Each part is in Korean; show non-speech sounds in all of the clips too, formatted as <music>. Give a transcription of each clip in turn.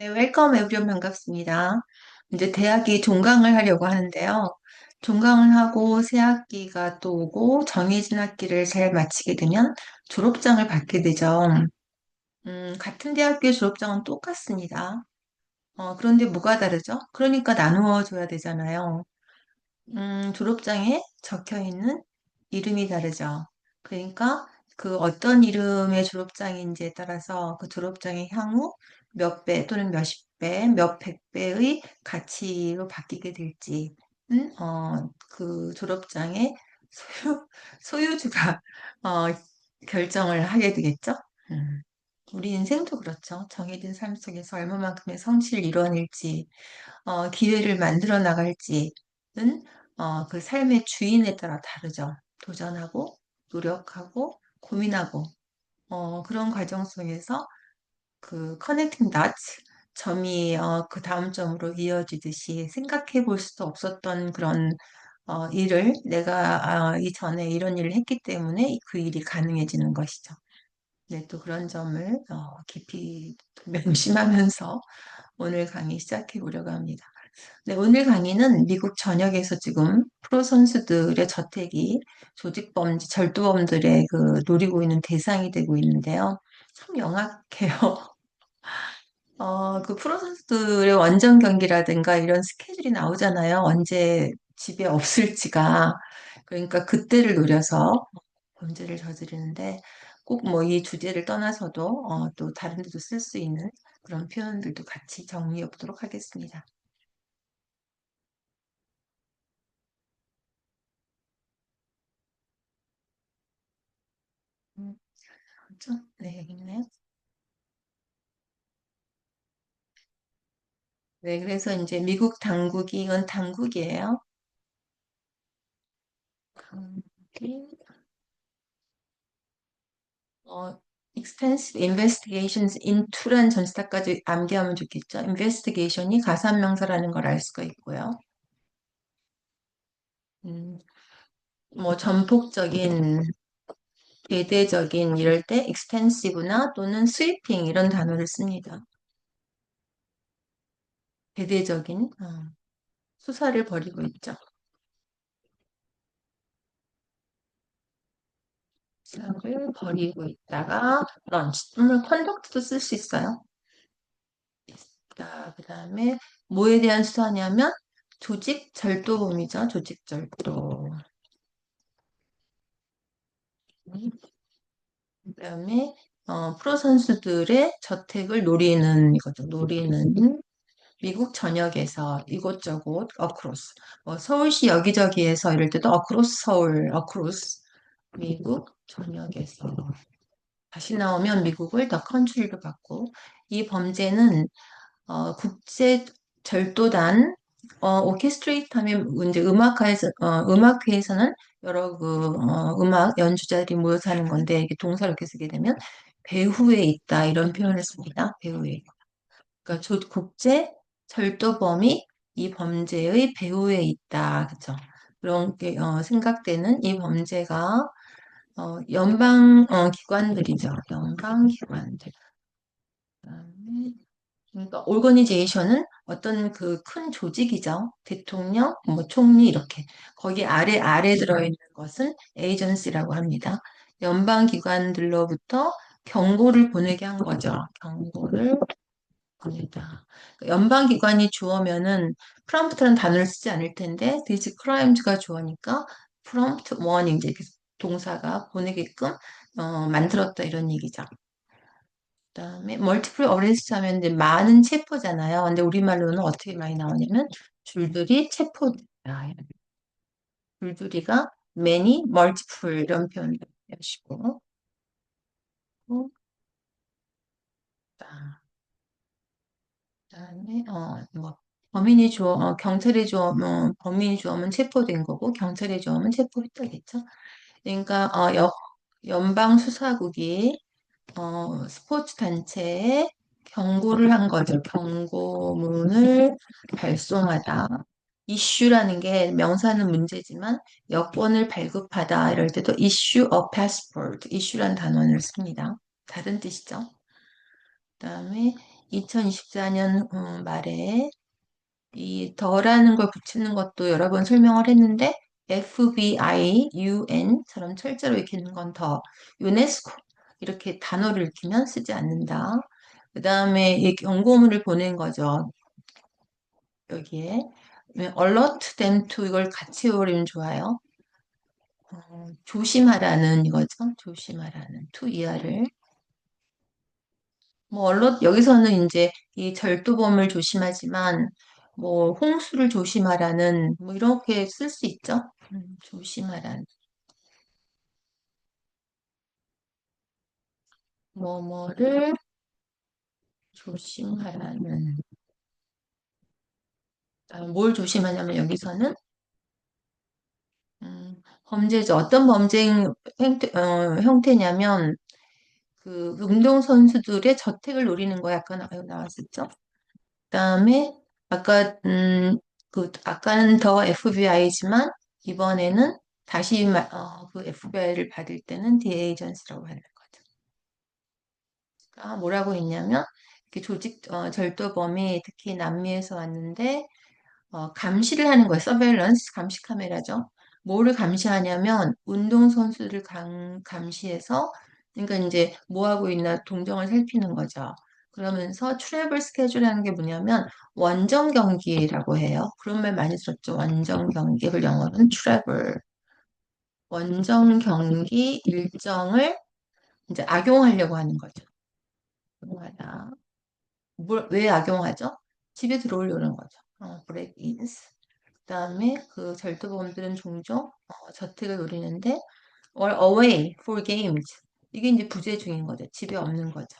네, 웰컴 에브리온 반갑습니다. 이제 대학이 종강을 하려고 하는데요. 종강을 하고 새 학기가 또 오고 정해진 학기를 잘 마치게 되면 졸업장을 받게 되죠. 음, 같은 대학교의 졸업장은 똑같습니다. 어, 그런데 뭐가 다르죠? 그러니까 나누어 줘야 되잖아요. 음, 졸업장에 적혀 있는 이름이 다르죠. 그러니까 그 어떤 이름의 졸업장인지에 따라서 그 졸업장의 향후 몇 배 또는 몇십 배, 몇백 배의 가치로 바뀌게 될지, 음, 어, 그 졸업장의 소유, <laughs> 소유주가, 어, 결정을 하게 되겠죠. 음. 우리 인생도 그렇죠. 정해진 삶 속에서 얼마만큼의 성취를 이뤄낼지, 어, 기회를 만들어 나갈지는 어, 그 삶의 주인에 따라 다르죠. 도전하고 노력하고 고민하고 어, 그런 과정 속에서 그 커넥팅 다츠 점이 어, 그 다음 점으로 이어지듯이 생각해 볼 수도 없었던 그런 어, 일을 내가 아, 이전에 이런 일을 했기 때문에 그 일이 가능해지는 것이죠. 네, 또 그런 점을 어, 깊이 <laughs> 명심하면서 오늘 강의 시작해 보려고 합니다. 네, 오늘 강의는 미국 전역에서 지금 프로 선수들의 저택이 조직범, 절도범들의 그 노리고 있는 대상이 되고 있는데요. 참 영악해요. <laughs> 어, 그 프로 선수들의 원정 경기라든가 이런 스케줄이 나오잖아요. 언제 집에 없을지가. 그러니까 그때를 노려서 범죄를 저지르는데 꼭 뭐 이 주제를 떠나서도 어, 또 다른 데도 쓸 수 있는 그런 표현들도 같이 정리해 보도록 하겠습니다. 그렇죠? 네, 있네요. 네, 그래서 이제 미국 당국이 이건 당국이에요. 당국이 어, extensive investigations into란 전치사까지 암기하면 좋겠죠. investigation이 가산명사라는 걸 알 수가 있고요. 음, 뭐 전폭적인, 대대적인 이럴 때 extensive나 또는 sweeping 이런 단어를 씁니다. 대대적인 어, 수사를 벌이고 있죠. 수사를 벌이고 있다가 런치, 음, 컨덕트도 쓸 수 있어요. 자, 그다음에 뭐에 대한 수사냐면 조직 절도범이죠. 조직 절도. 그다음에 어, 프로 선수들의 저택을 노리는 이거죠. 노리는 미국 전역에서 이곳저곳 어크로스. 뭐 서울시 여기저기에서 이럴 때도 어크로스 서울, 어크로스 미국 전역에서 다시 나오면 미국을 더 컨트리로 받고 이 범죄는 어, 국제 절도단 어, 오케스트레이트 하면 이제 음악가에서 어, 음악회에서는 여러 그 어, 음악 연주자들이 모여서 하는 건데 이게 동사를 이렇게 쓰게 되면 배후에 있다 이런 표현을 씁니다. 배후에 있다. 그러니까 조, 국제 절도범이 이 범죄의 배후에 있다. 그렇죠? 그런 게 어, 생각되는 이 범죄가 어, 연방 어, 기관들이죠. 연방 기관들. 그 다음에 그러니까 오거니제이션은 어떤 그 큰 조직이죠. 대통령, 뭐 총리 이렇게 거기 아래 아래 들어있는 것은 에이전시라고 합니다. 연방 기관들로부터 경고를 보내게 한 거죠. 경고를 보내다. 연방 기관이 주어면은 프롬프트라는 단어를 쓰지 않을 텐데 these crimes가 주어니까 prompt warning 이제 동사가 보내게끔 어, 만들었다 이런 얘기죠. 그다음에 멀티플 어레스트 하면 이제 많은 체포잖아요. 근데 우리말로는 어떻게 많이 나오냐면 줄줄이 체포된다. 줄줄이가 many, multiple 이런 표현을 하시고 그다음에 어뭐 범인이 주어 어, 경찰이 주어 뭐 범인이 주어면 체포된 거고 경찰이 주어면 체포했다겠죠. 그러니까 어, 여, 연방 수사국이 어, 스포츠 단체에 경고를 한 거죠. 경고문을 발송하다. 이슈라는 게 명사는 문제지만 여권을 발급하다 이럴 때도 issue a passport, 이슈란 단어를 씁니다. 다른 뜻이죠. 그다음에 2024년 음, 말에 이 더라는 걸 붙이는 것도 여러 번 설명을 했는데 FBI, UN처럼 철자로 익히는 건 더, 유네스코 이렇게 단어를 익히면 쓰지 않는다. 그 다음에 이 경고문을 보낸 거죠. 여기에 alert them to 이걸 같이 외우면 좋아요. 어, 조심하라는 이거죠. 조심하라는 to 이하를 뭐 언론 여기서는 이제 이 절도범을 조심하지만 뭐 홍수를 조심하라는 뭐 이렇게 쓸 수 있죠. 음, 조심하라는 뭐뭐를 조심하라는 아, 뭘 조심하냐면 여기서는 음, 범죄죠. 어떤 범죄 형태, 어, 형태냐면 그 운동 선수들의 저택을 노리는 거 약간 나왔었죠. 그다음에 아까 음, 그 아까는 더 FBI지만 이번에는 다시 마- 어, 그 FBI를 받을 때는 디에이전스라고 하는 거죠. 아, 뭐라고 했냐면 이렇게 조직 어, 절도범이 특히 남미에서 왔는데 어, 감시를 하는 거예요. 서베일런스 감시 카메라죠. 뭐를 감시하냐면 운동선수를 감, 감시해서 그러니까 이제 뭐 하고 있나 동정을 살피는 거죠. 그러면서 트래블 스케줄하는 게 뭐냐면 원정 경기라고 해요. 그런 말 많이 들었죠. 원정 경기. 그 영어로는 트래블. 원정 경기 일정을 이제 악용하려고 하는 거죠. 악용하다. 뭘, 왜 악용하죠? 집에 들어오려는 거죠. 어, break ins. 그 다음에 그 절도범들은 종종 어, 저택을 노리는데 or away for games 이게 이제 부재 중인 거죠. 집에 없는 거죠.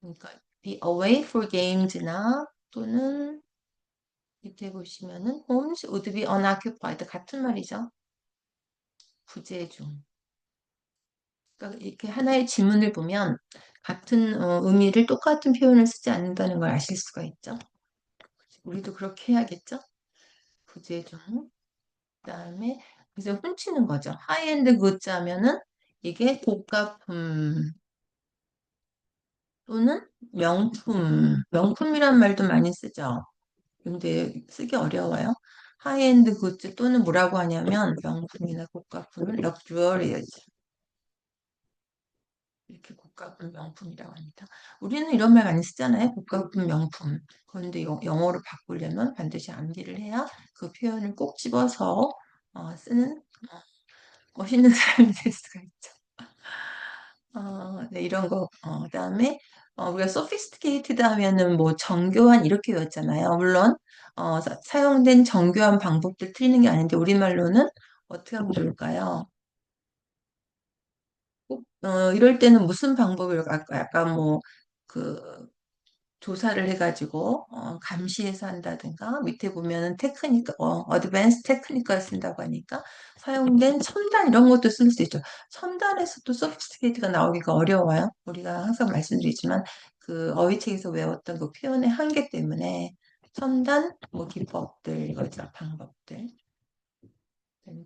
그러니까 be away for games나 또는 밑에 보시면은 homes would be unoccupied 같은 말이죠. 부재 중. 그러니까 이렇게 하나의 지문을 보면 같은 어, 의미를 똑같은 표현을 쓰지 않는다는 걸 아실 수가 있죠. 우리도 그렇게 해야겠죠? 부재 중. 그다음에 그래서 훔치는 거죠. 하이엔드 굿즈 하면은 이게 고가품 또는 명품, 명품이란 말도 많이 쓰죠. 근데 쓰기 어려워요. 하이엔드 굿즈 또는 뭐라고 하냐면 명품이나 고가품을 럭주어리어즈 이렇게 고가품 명품이라고 합니다. 우리는 이런 말 많이 쓰잖아요. 고가품 명품. 그런데 영- 영어로 바꾸려면 반드시 암기를 해야 그 표현을 꼭 집어서 어, 쓰는 어, 멋있는 <laughs> 사람이 될 수가 있죠. 어, 네, 이런 거. 어, 그다음에 어, 우리가 sophisticated 하면은 뭐 정교한 이렇게 외웠잖아요. 물론 어, 사, 사용된 정교한 방법들 틀리는 게 아닌데 우리말로는 어떻게 하면 좋을까요? 꼭, 어, 이럴 때는 무슨 방법을 아까 약간 뭐 그 조사를 해가지고 어, 감시해서 한다든가 밑에 보면은 테크니까 어, 어드밴스 테크니컬 쓴다고 하니까 사용된 첨단 이런 것도 쓸 수 있죠. 첨단에서도 소피스티케이트가 나오기가 어려워요. 우리가 항상 말씀드리지만 그 어휘책에서 외웠던 그 표현의 한계 때문에 첨단 뭐 기법들 이거죠 방법들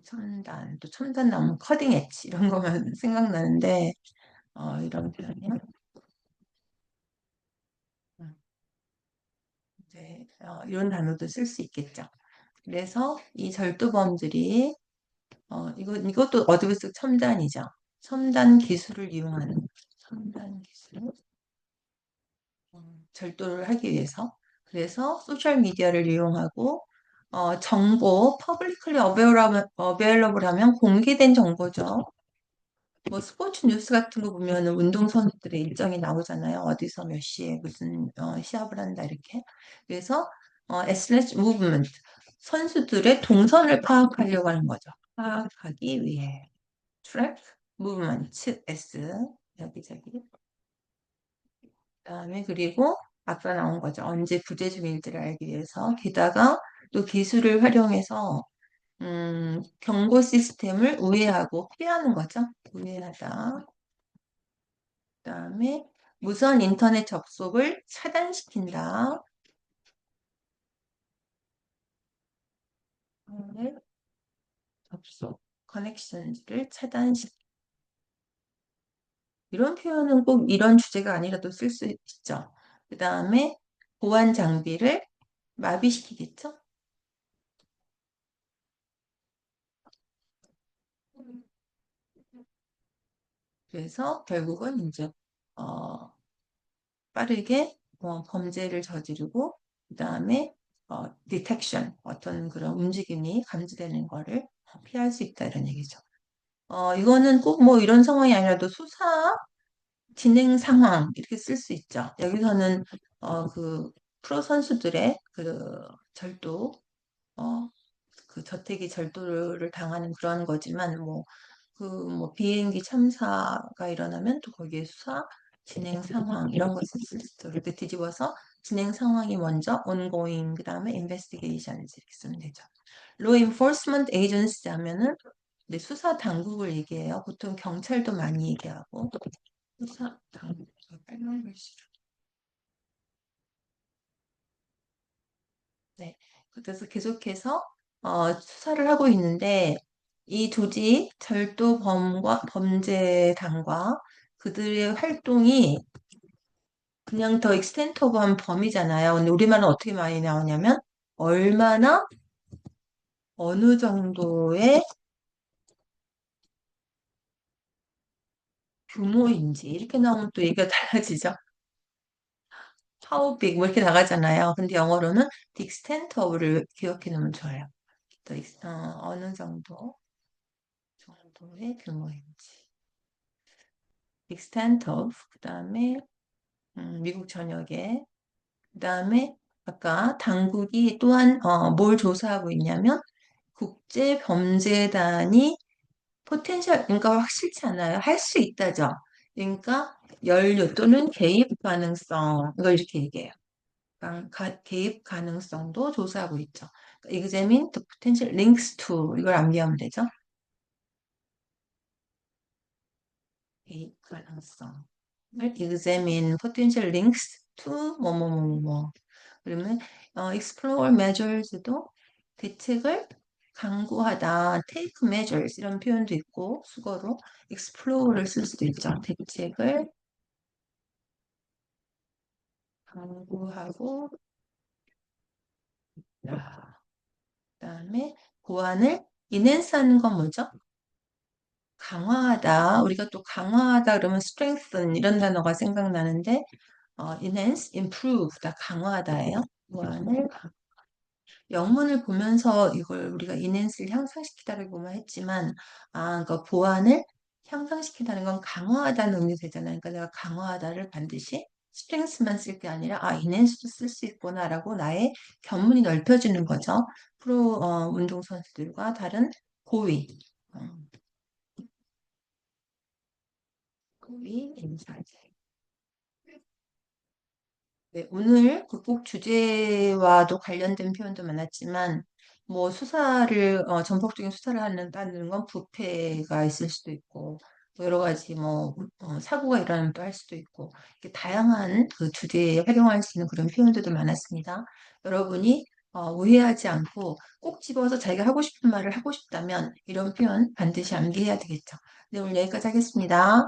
첨단 또 첨단 나오면 커딩 엣지 이런 거만 <laughs> 생각나는데 어, 이런 표현이요. 이제 어, 이런 단어도 쓸 수 있겠죠. 그래서 이 절도범들이 어, 이거, 이것도 어드밴스 첨단이죠. 첨단 기술을 이용하는 첨단 기술 음, 절도를 하기 위해서 그래서 소셜 미디어를 이용하고 어, 정보 퍼블리클리 어베일러블 하면 공개된 정보죠. 뭐 스포츠 뉴스 같은 거 보면은 운동선수들의 일정이 나오잖아요. 어디서 몇 시에 무슨 어, 시합을 한다 이렇게. 그래서 어, 애슬레트 무브먼트 선수들의 동선을 파악하려고 하는 거죠. 파악하기 위해 트랙 무브먼트 S 여기저기. 그 다음에 그리고 아까 나온 거죠. 언제 부재 중일지를 알기 위해서 게다가 또 기술을 활용해서 음, 경고 시스템을 우회하고 피하는 거죠. 우회하다. 그 다음에 무선 인터넷 접속을 차단시킨다. 접속, 커넥션을 차단시 이런 표현은 꼭 이런 주제가 아니라도 쓸 수 있죠. 그 다음에 보안 장비를 마비시키겠죠? 그래서 결국은 이제 어, 빠르게 어, 범죄를 저지르고 그 다음에 어, 디텍션 어떤 그런 움직임이 감지되는 거를 피할 수 있다 이런 얘기죠. 어, 이거는 꼭 뭐 이런 상황이 아니라도 수사 진행 상황 이렇게 쓸 수 있죠. 여기서는 어, 그 프로 선수들의 그 절도 어, 그 저택이 절도를 당하는 그런 거지만 뭐 그 뭐 비행기 참사가 일어나면 또 거기에 수사 진행 상황 이런 것을 쓸 수. 이렇게 뒤집어서 진행 상황이 먼저 ongoing 그다음에 investigations 이렇게 쓰면 되죠. law enforcement agency 하면은 네, 수사 당국을 얘기해요. 보통 경찰도 많이 얘기하고 수사 당국 빨간 글씨로 네. 그래서 계속해서 어, 수사를 하고 있는데 이 조직 절도 범과 범죄단과 그들의 활동이 그냥 더 익스텐터브한 범위잖아요. 근데 우리말은 어떻게 많이 나오냐면 얼마나 어느 정도의 규모인지 이렇게 나오면 또 얘기가 <laughs> 달라지죠. How big 뭐 이렇게 나가잖아요. 근데 영어로는 the extent of를 기억해 놓으면 좋아요. 더 익- 어, 어느 정도 정도의 규모인지. extent of 그 다음에 음, 미국 전역에 그 다음에 아까 당국이 또한 어, 뭘 조사하고 있냐면 국제 범죄단이 포텐셜 그러니까 확실치 않아요. 할 수 있다죠. 그러니까 연루 또는 개입 가능성 이걸 이렇게 얘기해요. 가- 가- 개입 가능성도 조사하고 있죠. 그러니까 examine the potential links to 이걸 암기하면 되죠. 개입 가능성. examine potential links to 뭐뭐뭐뭐 그러면 어, explore measures도 대책을 강구하다 take measures 이런 표현도 있고 수거로 explore를 쓸 수도 있죠. 대책을 강구하고 그다음에 보안을 enhance 하는 건 뭐죠? 강화하다. 우리가 또 강화하다 그러면 strengthen 이런 단어가 생각나는데 어, enhance, improve 다 강화하다예요. 보안을 강- 영문을 보면서 이걸 우리가 enhance를 향상시키다라고만 했지만 아, 그러니까 보안을 향상시키다는 건 강화하다는 의미 되잖아요. 그러니까 내가 강화하다를 반드시 strength만 쓸 게 아니라 아, enhance도 쓸 수 있구나라고 나의 견문이 넓혀지는 거죠. 프로 어, 운동 선수들과 다른 고위 어, 고위 인사들. 네, 오늘 그꼭 주제와도 관련된 표현도 많았지만, 뭐 수사를, 어, 전폭적인 수사를 한다는 건 부패가 있을 수도 있고, 뭐 여러 가지 뭐, 어, 사고가 일어나면 또 할 수도 있고, 이렇게 다양한 그 주제에 활용할 수 있는 그런 표현들도 많았습니다. 여러분이 어, 오해하지 않고 꼭 집어서 자기가 하고 싶은 말을 하고 싶다면 이런 표현 반드시 암기해야 되겠죠. 네, 오늘 여기까지 하겠습니다.